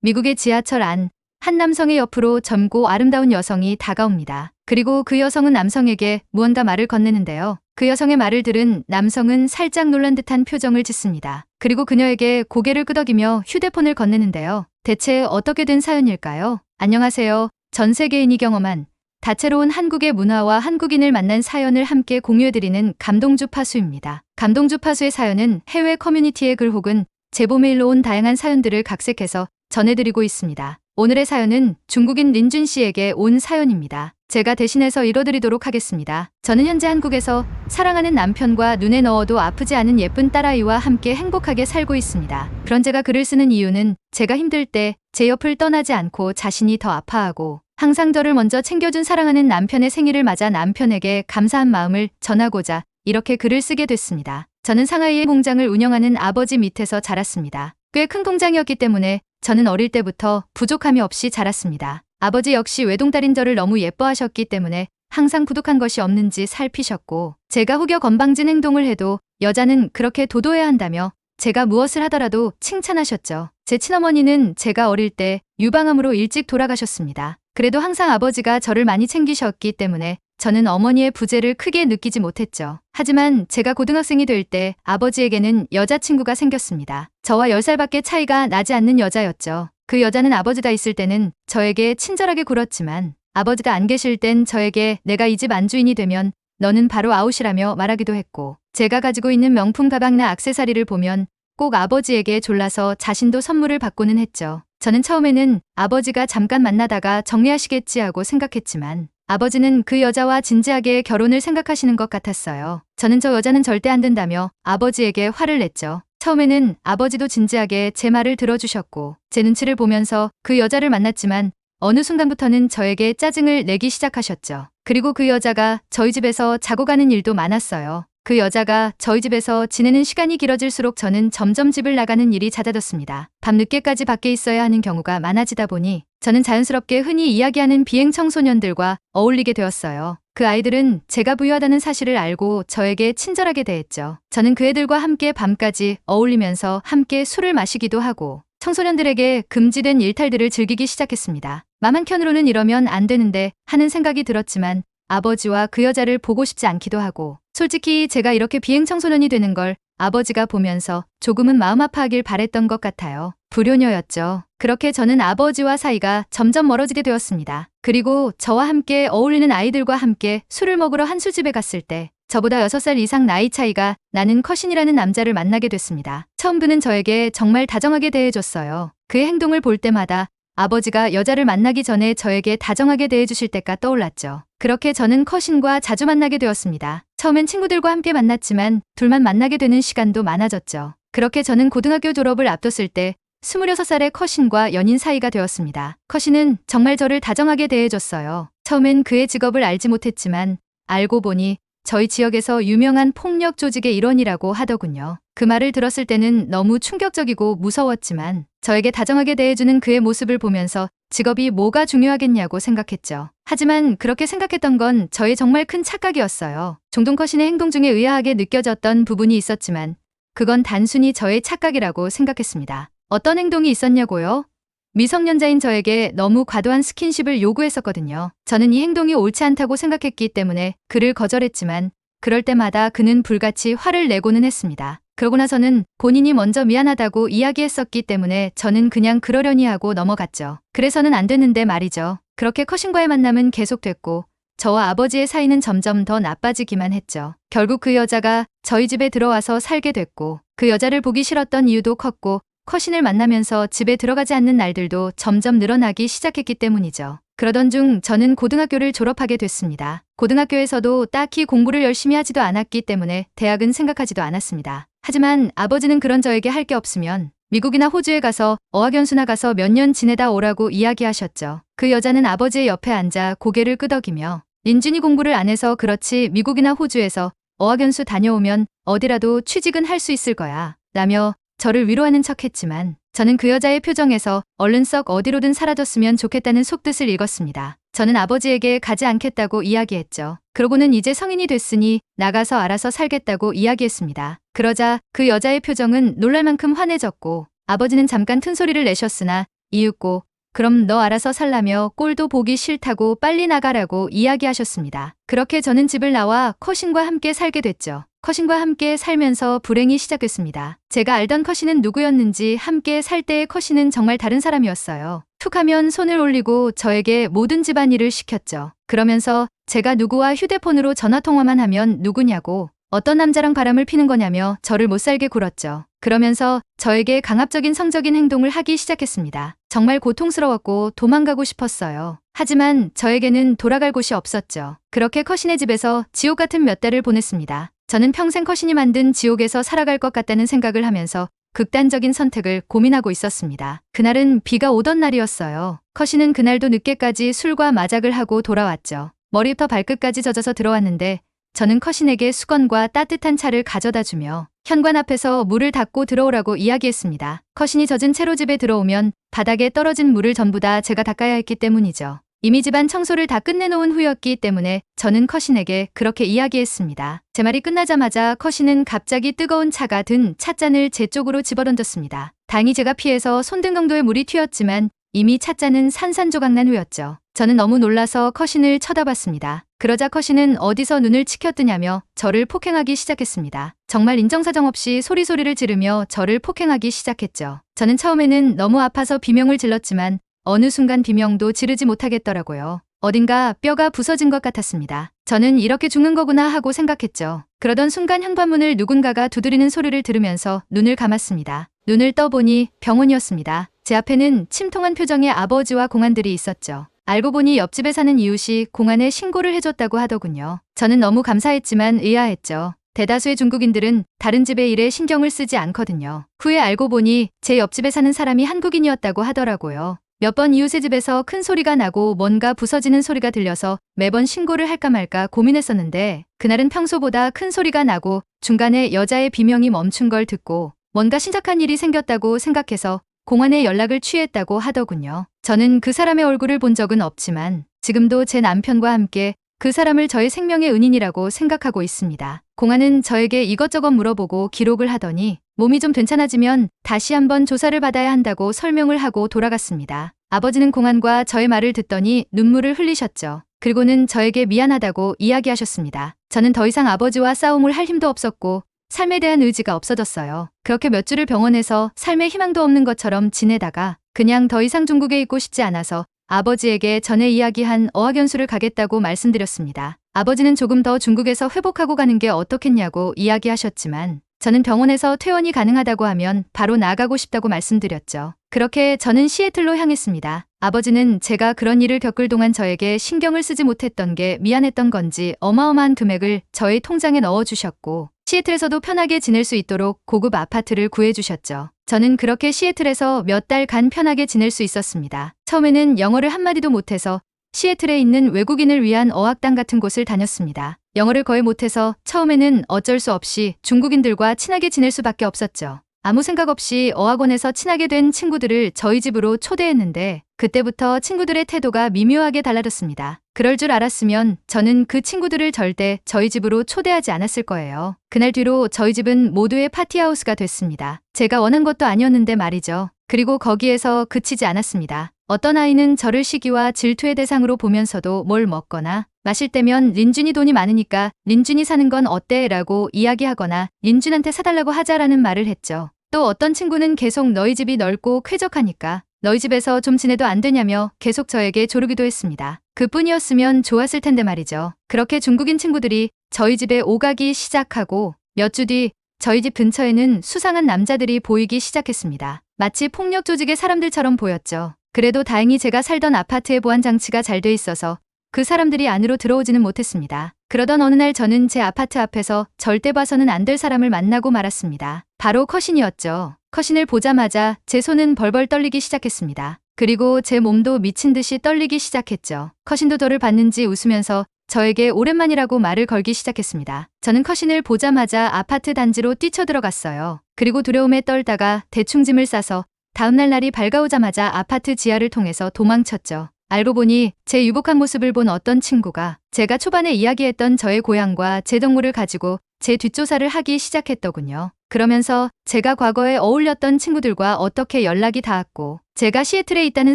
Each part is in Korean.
미국의 지하철 안, 한 남성의 옆으로 젊고 아름다운 여성이 다가옵니다. 그리고 그 여성은 남성에게 무언가 말을 건네는데요. 그 여성의 말을 들은 남성은 살짝 놀란 듯한 표정을 짓습니다. 그리고 그녀에게 고개를 끄덕이며 휴대폰을 건네는데요. 대체 어떻게 된 사연일까요? 안녕하세요. 전 세계인이 경험한 다채로운 한국의 문화와 한국인을 만난 사연을 함께 공유해드리는 감동주 파수입니다. 감동주 파수의 사연은 해외 커뮤니티의 글 혹은 제보 메일로 온 다양한 사연들을 각색해서 전해드리고 있습니다. 오늘의 사연은 중국인 린준 씨에게 온 사연입니다. 제가 대신해서 읽어드리도록 하겠습니다. 저는 현재 한국에서 사랑하는 남편과 눈에 넣어도 아프지 않은 예쁜 딸아이와 함께 행복하게 살고 있습니다. 그런 제가 글을 쓰는 이유는 제가 힘들 때 제 옆을 떠나지 않고 자신이 더 아파하고 항상 저를 먼저 챙겨준 사랑하는 남편의 생일을 맞아 남편에게 감사한 마음을 전하고자 이렇게 글을 쓰게 됐습니다. 저는 상하이의 공장을 운영하는 아버지 밑에서 자랐습니다. 꽤 큰 공장이었기 때문에 저는 어릴 때부터 부족함이 없이 자랐습니다. 아버지 역시 외동딸인 저를 너무 예뻐하셨기 때문에 항상 부족한 것이 없는지 살피셨고 제가 후겨 건방진 행동을 해도 여자는 그렇게 도도해야 한다며 제가 무엇을 하더라도 칭찬하셨죠. 제 친어머니는 제가 어릴 때 유방암으로 일찍 돌아가셨습니다. 그래도 항상 아버지가 저를 많이 챙기셨기 때문에 저는 어머니의 부재를 크게 느끼지 못했죠. 하지만 제가 고등학생이 될 때 아버지에게는 여자친구가 생겼습니다. 저와 10살밖에 차이가 나지 않는 여자였죠. 그 여자는 아버지가 있을 때는 저에게 친절하게 굴었지만 아버지가 안 계실 땐 저에게 내가 이 집 안주인이 되면 너는 바로 아웃이라며 말하기도 했고 제가 가지고 있는 명품 가방나 악세사리를 보면 꼭 아버지에게 졸라서 자신도 선물을 받고는 했죠. 저는 처음에는 아버지가 잠깐 만나다가 정리하시겠지 하고 생각했지만 아버지는 그 여자와 진지하게 결혼을 생각하시는 것 같았어요. 저는 저 여자는 절대 안 된다며 아버지에게 화를 냈죠. 처음에는 아버지도 진지하게 제 말을 들어주셨고 제 눈치를 보면서 그 여자를 만났지만 어느 순간부터는 저에게 짜증을 내기 시작하셨죠. 그리고 그 여자가 저희 집에서 자고 가는 일도 많았어요. 그 여자가 저희 집에서 지내는 시간이 길어질수록 저는 점점 집을 나가는 일이 잦아졌습니다. 밤늦게까지 밖에 있어야 하는 경우가 많아지다 보니 저는 자연스럽게 흔히 이야기하는 비행 청소년들과 어울리게 되었어요. 그 아이들은 제가 부유하다는 사실을 알고 저에게 친절하게 대했죠. 저는 그 애들과 함께 밤까지 어울리면서 함께 술을 마시기도 하고 청소년들에게 금지된 일탈들을 즐기기 시작했습니다. 맘 한켠으로는 이러면 안 되는데 하는 생각이 들었지만 아버지와 그 여자를 보고 싶지 않기도 하고 솔직히 제가 이렇게 비행 청소년이 되는 걸 아버지가 보면서 조금은 마음 아파하길 바랬던 것 같아요. 불효녀였죠. 그렇게 저는 아버지와 사이가 점점 멀어지게 되었습니다. 그리고 저와 함께 어울리는 아이들과 함께 술을 먹으러 한술집에 갔을 때 저보다 6살 이상 나이 차이가 나는 커신이라는 남자를 만나게 됐습니다. 처음 그는 저에게 정말 다정하게 대해줬어요. 그의 행동을 볼 때마다 아버지가 여자를 만나기 전에 저에게 다정하게 대해주실 때가 떠올랐죠. 그렇게 저는 커신과 자주 만나게 되었습니다. 처음엔 친구들과 함께 만났지만 둘만 만나게 되는 시간도 많아졌죠. 그렇게 저는 고등학교 졸업을 앞뒀을 때 26살의 커신과 연인 사이가 되었습니다. 커신은 정말 저를 다정하게 대해줬어요. 처음엔 그의 직업을 알지 못했지만 알고 보니 저희 지역에서 유명한 폭력 조직의 일원이라고 하더군요. 그 말을 들었을 때는 너무 충격적이고 무서웠지만 저에게 다정하게 대해주는 그의 모습을 보면서 직업이 뭐가 중요하겠냐고 생각했죠. 하지만 그렇게 생각했던 건 저의 정말 큰 착각이었어요. 종동 커신의 행동 중에 의아하게 느껴졌던 부분이 있었지만 그건 단순히 저의 착각이라고 생각했습니다. 어떤 행동이 있었냐고요? 미성년자인 저에게 너무 과도한 스킨십을 요구했었거든요. 저는 이 행동이 옳지 않다고 생각했기 때문에 그를 거절했지만 그럴 때마다 그는 불같이 화를 내고는 했습니다. 그러고 나서는 본인이 먼저 미안하다고 이야기했었기 때문에 저는 그냥 그러려니 하고 넘어갔죠. 그래서는 안 됐는데 말이죠. 그렇게 커신과의 만남은 계속됐고 저와 아버지의 사이는 점점 더 나빠지기만 했죠. 결국 그 여자가 저희 집에 들어와서 살게 됐고 그 여자를 보기 싫었던 이유도 컸고 커신을 만나면서 집에 들어가지 않는 날들도 점점 늘어나기 시작했기 때문이죠. 그러던 중 저는 고등학교를 졸업하게 됐습니다. 고등학교에서도 딱히 공부를 열심히 하지도 않았기 때문에 대학은 생각하지도 않았습니다. 하지만 아버지는 그런 저에게 할 게 없으면 미국이나 호주에 가서 어학연수나 가서 몇 년 지내다 오라고 이야기하셨죠. 그 여자는 아버지의 옆에 앉아 고개를 끄덕이며 린준이 공부를 안 해서 그렇지 미국이나 호주에서 어학연수 다녀오면 어디라도 취직은 할 수 있을 거야. 라며 저를 위로하는 척 했지만 저는 그 여자의 표정에서 얼른 썩 어디로든 사라졌으면 좋겠다는 속뜻을 읽었습니다. 저는 아버지에게 가지 않겠다고 이야기했죠. 그러고는 이제 성인이 됐으니 나가서 알아서 살겠다고 이야기했습니다. 그러자 그 여자의 표정은 놀랄 만큼 환해졌고 아버지는 잠깐 큰 소리를 내셨으나 이윽고 그럼 너 알아서 살라며 꼴도 보기 싫다고 빨리 나가라고 이야기하셨습니다. 그렇게 저는 집을 나와 커신과 함께 살게 됐죠. 커신과 함께 살면서 불행이 시작됐습니다. 제가 알던 커신은 누구였는지 함께 살 때의 커신은 정말 다른 사람이었어요. 툭 하면 손을 올리고 저에게 모든 집안일을 시켰죠. 그러면서 제가 누구와 휴대폰으로 전화통화만 하면 누구냐고 어떤 남자랑 바람을 피는 거냐며 저를 못살게 굴었죠. 그러면서 저에게 강압적인 성적인 행동을 하기 시작했습니다. 정말 고통스러웠고 도망가고 싶었어요. 하지만 저에게는 돌아갈 곳이 없었죠. 그렇게 커신의 집에서 지옥 같은 몇 달을 보냈습니다. 저는 평생 커신이 만든 지옥에서 살아갈 것 같다는 생각을 하면서 극단적인 선택을 고민하고 있었습니다. 그날은 비가 오던 날이었어요. 커신은 그날도 늦게까지 술과 마작을 하고 돌아왔죠. 머리부터 발끝까지 젖어서 들어왔는데 저는 커신에게 수건과 따뜻한 차를 가져다 주며 현관 앞에서 물을 닦고 들어오라고 이야기했습니다. 커신이 젖은 채로 집에 들어오면 바닥에 떨어진 물을 전부 다 제가 닦아야 했기 때문이죠. 이미 집안 청소를 다 끝내놓은 후였기 때문에 저는 커신에게 그렇게 이야기했습니다. 제 말이 끝나자마자 커신은 갑자기 뜨거운 차가 든 찻잔을 제 쪽으로 집어던졌습니다. 다행히 제가 피해서 손등 정도의 물이 튀었지만 이미 찻잔은 산산조각난 후였죠. 저는 너무 놀라서 커신을 쳐다봤습니다. 그러자 커신은 어디서 눈을 치켜뜨냐며 저를 폭행하기 시작했습니다. 정말 인정사정 없이 소리소리를 지르며 저를 폭행하기 시작했죠. 저는 처음에는 너무 아파서 비명을 질렀지만 어느 순간 비명도 지르지 못하겠더라고요. 어딘가 뼈가 부서진 것 같았습니다. 저는 이렇게 죽는 거구나 하고 생각했죠. 그러던 순간 현관문을 누군가가 두드리는 소리를 들으면서 눈을 감았습니다. 눈을 떠보니 병원이었습니다. 제 앞에는 침통한 표정의 아버지와 공안들이 있었죠. 알고 보니 옆집에 사는 이웃이 공안에 신고를 해줬다고 하더군요. 저는 너무 감사했지만 의아했죠. 대다수의 중국인들은 다른 집의 일에 신경을 쓰지 않거든요. 후에 알고 보니 제 옆집에 사는 사람이 한국인이었다고 하더라고요. 몇 번 이웃의 집에서 큰 소리가 나고 뭔가 부서지는 소리가 들려서 매번 신고를 할까 말까 고민했었는데 그날은 평소보다 큰 소리가 나고 중간에 여자의 비명이 멈춘 걸 듣고 뭔가 심각한 일이 생겼다고 생각해서 공안에 연락을 취했다고 하더군요. 저는 그 사람의 얼굴을 본 적은 없지만 지금도 제 남편과 함께 그 사람을 저의 생명의 은인이라고 생각하고 있습니다. 공안은 저에게 이것저것 물어보고 기록을 하더니 몸이 좀 괜찮아지면 다시 한번 조사를 받아야 한다고 설명을 하고 돌아갔습니다. 아버지는 공안과 저의 말을 듣더니 눈물을 흘리셨죠. 그리고는 저에게 미안하다고 이야기하셨습니다. 저는 더 이상 아버지와 싸움을 할 힘도 없었고 삶에 대한 의지가 없어졌어요. 그렇게 몇 주를 병원에서 삶의 희망도 없는 것처럼 지내다가 그냥 더 이상 중국에 있고 싶지 않아서 아버지에게 전에 이야기한 어학연수를 가겠다고 말씀드렸습니다. 아버지는 조금 더 중국에서 회복하고 가는 게 어떻겠냐고 이야기하셨지만 저는 병원에서 퇴원이 가능하다고 하면 바로 나가고 싶다고 말씀드렸죠. 그렇게 저는 시애틀로 향했습니다. 아버지는 제가 그런 일을 겪을 동안 저에게 신경을 쓰지 못했던 게 미안했던 건지 어마어마한 금액을 저의 통장에 넣어주셨고 시애틀에서도 편하게 지낼 수 있도록 고급 아파트를 구해주셨죠. 저는 그렇게 시애틀에서 몇 달간 편하게 지낼 수 있었습니다. 처음에는 영어를 한마디도 못해서 시애틀에 있는 외국인을 위한 어학당 같은 곳을 다녔습니다. 영어를 거의 못해서 처음에는 어쩔 수 없이 중국인들과 친하게 지낼 수밖에 없었죠. 아무 생각 없이 어학원에서 친하게 된 친구들을 저희 집으로 초대했는데 그때부터 친구들의 태도가 미묘하게 달라졌습니다. 그럴 줄 알았으면 저는 그 친구들을 절대 저희 집으로 초대하지 않았을 거예요. 그날 뒤로 저희 집은 모두의 파티하우스가 됐습니다. 제가 원한 것도 아니었는데 말이죠. 그리고 거기에서 그치지 않았습니다. 어떤 아이는 저를 시기와 질투의 대상으로 보면서도 뭘 먹거나 마실 때면 린준이 돈이 많으니까 린준이 사는 건 어때? 라고 이야기하거나 린준한테 사달라고 하자라는 말을 했죠. 또 어떤 친구는 계속 너희 집이 넓고 쾌적하니까 너희 집에서 좀 지내도 안 되냐며 계속 저에게 조르기도 했습니다. 그뿐이었으면 좋았을 텐데 말이죠. 그렇게 중국인 친구들이 저희 집에 오가기 시작하고 몇 주 뒤 저희 집 근처에는 수상한 남자들이 보이기 시작했습니다. 마치 폭력 조직의 사람들처럼 보였죠. 그래도 다행히 제가 살던 아파트의 보안 장치가 잘 돼 있어서 그 사람들이 안으로 들어오지는 못했습니다. 그러던 어느 날 저는 제 아파트 앞에서 절대 봐서는 안 될 사람을 만나고 말았습니다. 바로 커신이었죠. 커신을 보자마자 제 손은 벌벌 떨리기 시작했습니다. 그리고 제 몸도 미친 듯이 떨리기 시작했죠. 커신도 저를 봤는지 웃으면서 저에게 오랜만이라고 말을 걸기 시작했습니다. 저는 커신을 보자마자 아파트 단지로 뛰쳐 들어갔어요. 그리고 두려움에 떨다가 대충 짐을 싸서 다음날 날이 밝아오자마자 아파트 지하를 통해서 도망쳤죠. 알고 보니 제 유복한 모습을 본 어떤 친구가 제가 초반에 이야기했던 저의 고향과 제 동물을 가지고 제 뒷조사를 하기 시작했더군요. 그러면서 제가 과거에 어울렸던 친구들과 어떻게 연락이 닿았고 제가 시애틀에 있다는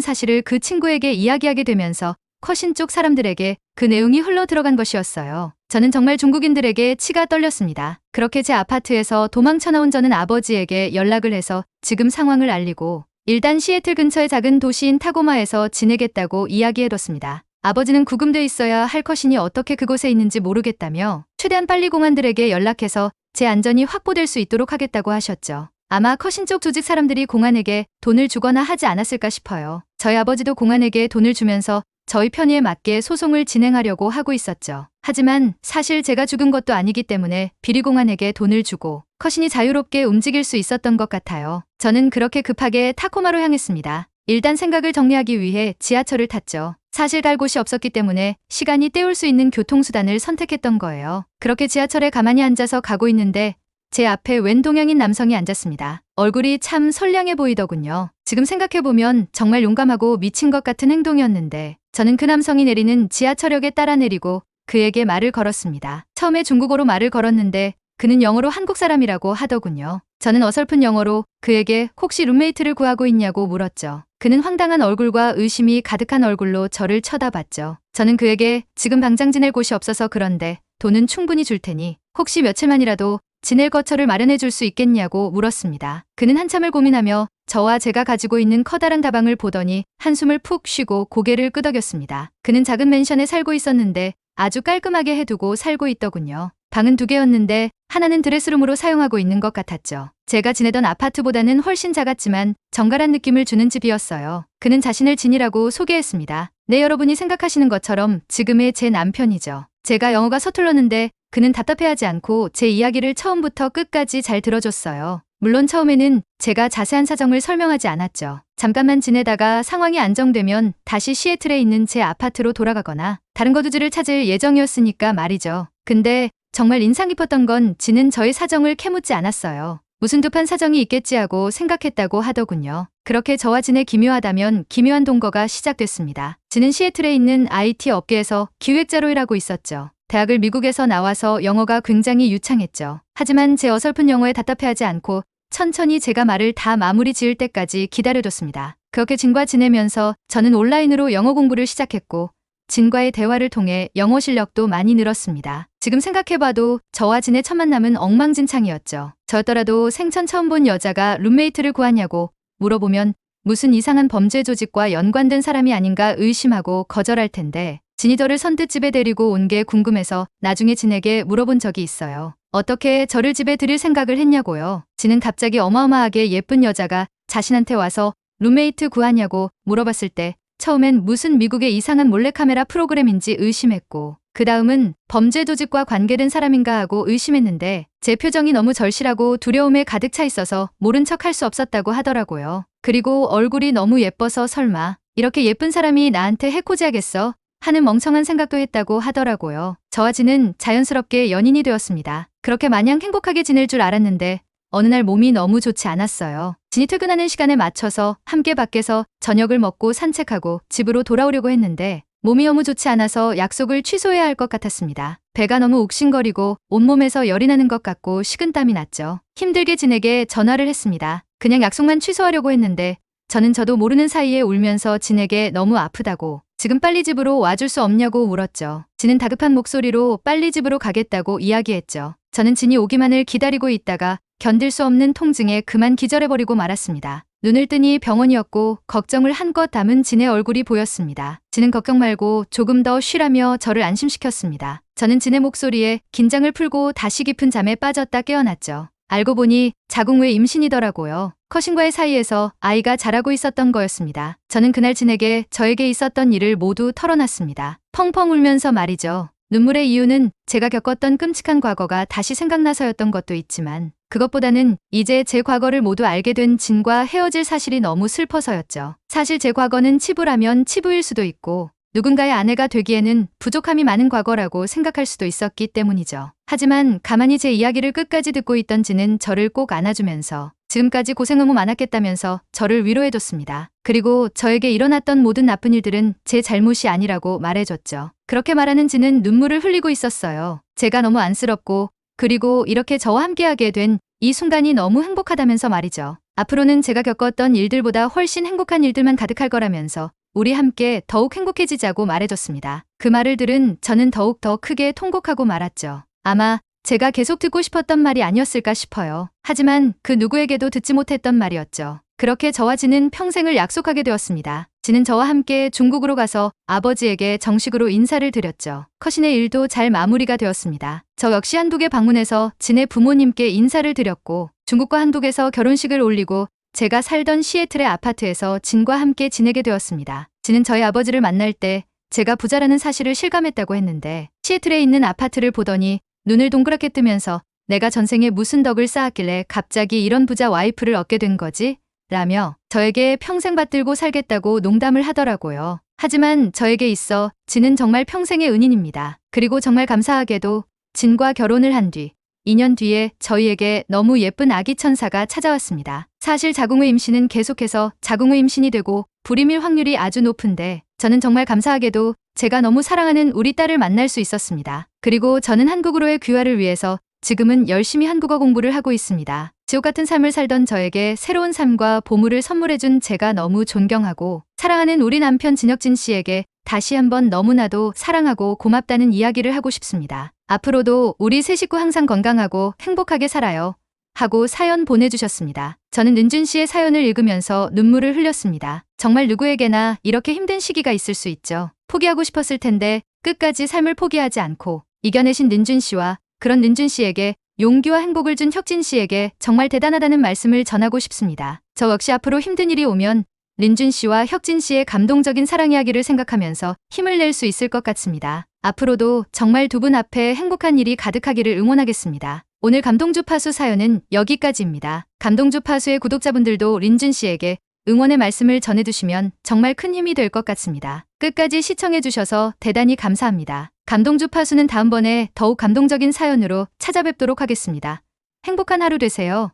사실을 그 친구에게 이야기하게 되면서 커신 쪽 사람들에게 그 내용이 흘러 들어간 것이었어요. 저는 정말 중국인들에게 치가 떨렸습니다. 그렇게 제 아파트에서 도망쳐 나온 저는 아버지에게 연락을 해서 지금 상황을 알리고 일단 시애틀 근처의 작은 도시인 타고마에서 지내겠다고 이야기해뒀습니다. 아버지는 구금돼 있어야 할 컷신이 어떻게 그곳에 있는지 모르겠다며 최대한 빨리 공안들에게 연락해서 제 안전이 확보될 수 있도록 하겠다고 하셨죠. 아마 컷신 쪽 조직 사람들이 공안에게 돈을 주거나 하지 않았을까 싶어요. 저희 아버지도 공안에게 돈을 주면서 저희 편의에 맞게 소송을 진행하려고 하고 있었죠. 하지만 사실 제가 죽은 것도 아니기 때문에 비리공안에게 돈을 주고 컷신이 자유롭게 움직일 수 있었던 것 같아요. 저는 그렇게 급하게 타코마로 향했습니다. 일단 생각을 정리하기 위해 지하철을 탔죠. 사실 갈 곳이 없었기 때문에 시간이 때울 수 있는 교통수단을 선택했던 거예요. 그렇게 지하철에 가만히 앉아서 가고 있는데 제 앞에 웬 동양인 남성이 앉았습니다. 얼굴이 참 선량해 보이더군요. 지금 생각해보면 정말 용감하고 미친 것 같은 행동이었는데 저는 그 남성이 내리는 지하철역에 따라 내리고 그에게 말을 걸었습니다. 처음에 중국어로 말을 걸었는데 그는 영어로 한국 사람이라고 하더군요. 저는 어설픈 영어로 그에게 혹시 룸메이트를 구하고 있냐고 물었죠. 그는 황당한 얼굴과 의심이 가득한 얼굴로 저를 쳐다봤죠. 저는 그에게 지금 당장 지낼 곳이 없어서 그런데 돈은 충분히 줄 테니 혹시 며칠만이라도 지낼 거처를 마련해 줄 수 있겠냐고 물었습니다. 그는 한참을 고민하며 저와 제가 가지고 있는 커다란 다방을 보더니 한숨을 푹 쉬고 고개를 끄덕였습니다. 그는 작은 맨션에 살고 있었는데 아주 깔끔하게 해두고 살고 있더군요. 방은 두 개였는데 하나는 드레스룸으로 사용하고 있는 것 같았죠. 제가 지내던 아파트보다는 훨씬 작았지만 정갈한 느낌을 주는 집이었어요. 그는 자신을 진이라고 소개했습니다. 네, 여러분이 생각하시는 것처럼 지금의 제 남편이죠. 제가 영어가 서툴렀는데 그는 답답해하지 않고 제 이야기를 처음부터 끝까지 잘 들어줬어요. 물론 처음에는 제가 자세한 사정을 설명하지 않았죠. 잠깐만 지내다가 상황이 안정되면 다시 시애틀에 있는 제 아파트로 돌아가거나 다른 거두지를 찾을 예정이었으니까 말이죠. 근데 정말 인상 깊었던 건 지는 저의 사정을 캐묻지 않았어요. 무슨 두판 사정이 있겠지 하고 생각했다고 하더군요. 그렇게 저와 진의 기묘하다면 기묘한 동거가 시작됐습니다. 지는 시애틀에 있는 IT 업계에서 기획자로 일하고 있었죠. 대학을 미국에서 나와서 영어가 굉장히 유창했죠. 하지만 제 어설픈 영어에 답답해하지 않고 천천히 제가 말을 다 마무리 지을 때까지 기다려뒀습니다. 그렇게 진과 지내면서 저는 온라인으로 영어 공부를 시작했고 진과의 대화를 통해 영어 실력도 많이 늘었습니다. 지금 생각해봐도 저와 진의 첫 만남은 엉망진창이었죠. 저였더라도 생전 처음 본 여자가 룸메이트를 구하냐고 물어보면 무슨 이상한 범죄 조직과 연관된 사람이 아닌가 의심하고 거절할 텐데 진이 저를 선뜻 집에 데리고 온 게 궁금해서 나중에 진에게 물어본 적이 있어요. 어떻게 저를 집에 들일 생각을 했냐고요. 진은 갑자기 어마어마하게 예쁜 여자가 자신한테 와서 룸메이트 구하냐고 물어봤을 때 처음엔 무슨 미국의 이상한 몰래카메라 프로그램인지 의심했고 그 다음은 범죄 조직과 관계된 사람인가 하고 의심했는데 제 표정이 너무 절실하고 두려움에 가득 차 있어서 모른 척 할 수 없었다고 하더라고요. 그리고 얼굴이 너무 예뻐서 설마 이렇게 예쁜 사람이 나한테 해코지하겠어? 하는 멍청한 생각도 했다고 하더라고요. 저와 진은 자연스럽게 연인이 되었습니다. 그렇게 마냥 행복하게 지낼 줄 알았는데 어느 날 몸이 너무 좋지 않았어요. 진이 퇴근하는 시간에 맞춰서 함께 밖에서 저녁을 먹고 산책하고 집으로 돌아오려고 했는데 몸이 너무 좋지 않아서 약속을 취소해야 할 것 같았습니다. 배가 너무 욱신거리고 온몸에서 열이 나는 것 같고 식은땀이 났죠. 힘들게 진에게 전화를 했습니다. 그냥 약속만 취소하려고 했는데 저는 저도 모르는 사이에 울면서 진에게 너무 아프다고 지금 빨리 집으로 와줄 수 없냐고 물었죠. 진은 다급한 목소리로 빨리 집으로 가겠다고 이야기했죠. 저는 진이 오기만을 기다리고 있다가 견딜 수 없는 통증에 그만 기절해버리고 말았습니다. 눈을 뜨니 병원이었고 걱정을 한껏 담은 진의 얼굴이 보였습니다. 진은 걱정 말고 조금 더 쉬라며 저를 안심시켰습니다. 저는 진의 목소리에 긴장을 풀고 다시 깊은 잠에 빠졌다 깨어났죠. 알고 보니 자궁 외 임신이더라고요. 커신과의 사이에서 아이가 자라고 있었던 거였습니다. 저는 그날 진에게 저에게 있었던 일을 모두 털어놨습니다. 펑펑 울면서 말이죠. 눈물의 이유는 제가 겪었던 끔찍한 과거가 다시 생각나서였던 것도 있지만 그것보다는 이제 제 과거를 모두 알게 된 진과 헤어질 사실이 너무 슬퍼서였죠. 사실 제 과거는 치부라면 치부일 수도 있고 누군가의 아내가 되기에는 부족함이 많은 과거라고 생각할 수도 있었기 때문이죠. 하지만 가만히 제 이야기를 끝까지 듣고 있던 진은 저를 꼭 안아주면서 지금까지 고생 너무 많았겠다면서 저를 위로해줬습니다. 그리고 저에게 일어났던 모든 나쁜 일들은 제 잘못이 아니라고 말해줬죠. 그렇게 말하는 진은 눈물을 흘리고 있었어요. 제가 너무 안쓰럽고 그리고 이렇게 저와 함께하게 된 이 순간이 너무 행복하다면서 말이죠. 앞으로는 제가 겪었던 일들보다 훨씬 행복한 일들만 가득할 거라면서 우리 함께 더욱 행복해지자고 말해줬습니다. 그 말을 들은 저는 더욱 더 크게 통곡하고 말았죠. 아마 제가 계속 듣고 싶었던 말이 아니었을까 싶어요. 하지만 그 누구에게도 듣지 못했던 말이었죠. 그렇게 저와 지는 평생을 약속하게 되었습니다. 지는 저와 함께 중국으로 가서 아버지에게 정식으로 인사를 드렸죠. 커신의 일도 잘 마무리가 되었습니다. 저 역시 한국에 방문해서 진의 부모님께 인사를 드렸고 중국과 한국에서 결혼식을 올리고 제가 살던 시애틀의 아파트에서 진과 함께 지내게 되었습니다. 진은 저희 아버지를 만날 때 제가 부자라는 사실을 실감했다고 했는데 시애틀에 있는 아파트를 보더니 눈을 동그랗게 뜨면서 내가 전생에 무슨 덕을 쌓았길래 갑자기 이런 부자 와이프를 얻게 된 거지? 라며 저에게 평생 받들고 살겠다고 농담을 하더라고요. 하지만 저에게 있어 진은 정말 평생의 은인입니다. 그리고 정말 감사하게도 진과 결혼을 한 뒤 2년 뒤에 저희에게 너무 예쁜 아기 천사가 찾아왔습니다. 사실 자궁의 임신은 계속해서 자궁의 임신이 되고 불임일 확률이 아주 높은데 저는 정말 감사하게도 제가 너무 사랑하는 우리 딸을 만날 수 있었습니다. 그리고 저는 한국으로의 귀화를 위해서 지금은 열심히 한국어 공부를 하고 있습니다. 지옥 같은 삶을 살던 저에게 새로운 삶과 보물을 선물해준 제가 너무 존경하고 사랑하는 우리 남편 진혁진 씨에게 다시 한번 너무나도 사랑하고 고맙다는 이야기를 하고 싶습니다. 앞으로도 우리 세 식구 항상 건강하고 행복하게 살아요. 하고 사연 보내주셨습니다. 저는 은준 씨의 사연을 읽으면서 눈물을 흘렸습니다. 정말 누구에게나 이렇게 힘든 시기가 있을 수 있죠. 포기하고 싶었을 텐데 끝까지 삶을 포기하지 않고 이겨내신 민준 씨와 그런 민준 씨에게 용기와 행복을 준 혁진 씨에게 정말 대단하다는 말씀을 전하고 싶습니다. 저 역시 앞으로 힘든 일이 오면 린준 씨와 혁진 씨의 감동적인 사랑 이야기를 생각하면서 힘을 낼 수 있을 것 같습니다. 앞으로도 정말 두 분 앞에 행복한 일이 가득하기를 응원하겠습니다. 오늘 감동주 파수 사연은 여기까지입니다. 감동주 파수의 구독자분들도 린준 씨에게 응원의 말씀을 전해두시면 정말 큰 힘이 될 것 같습니다. 끝까지 시청해주셔서 대단히 감사합니다. 감동주 파수는 다음번에 더욱 감동적인 사연으로 찾아뵙도록 하겠습니다. 행복한 하루 되세요.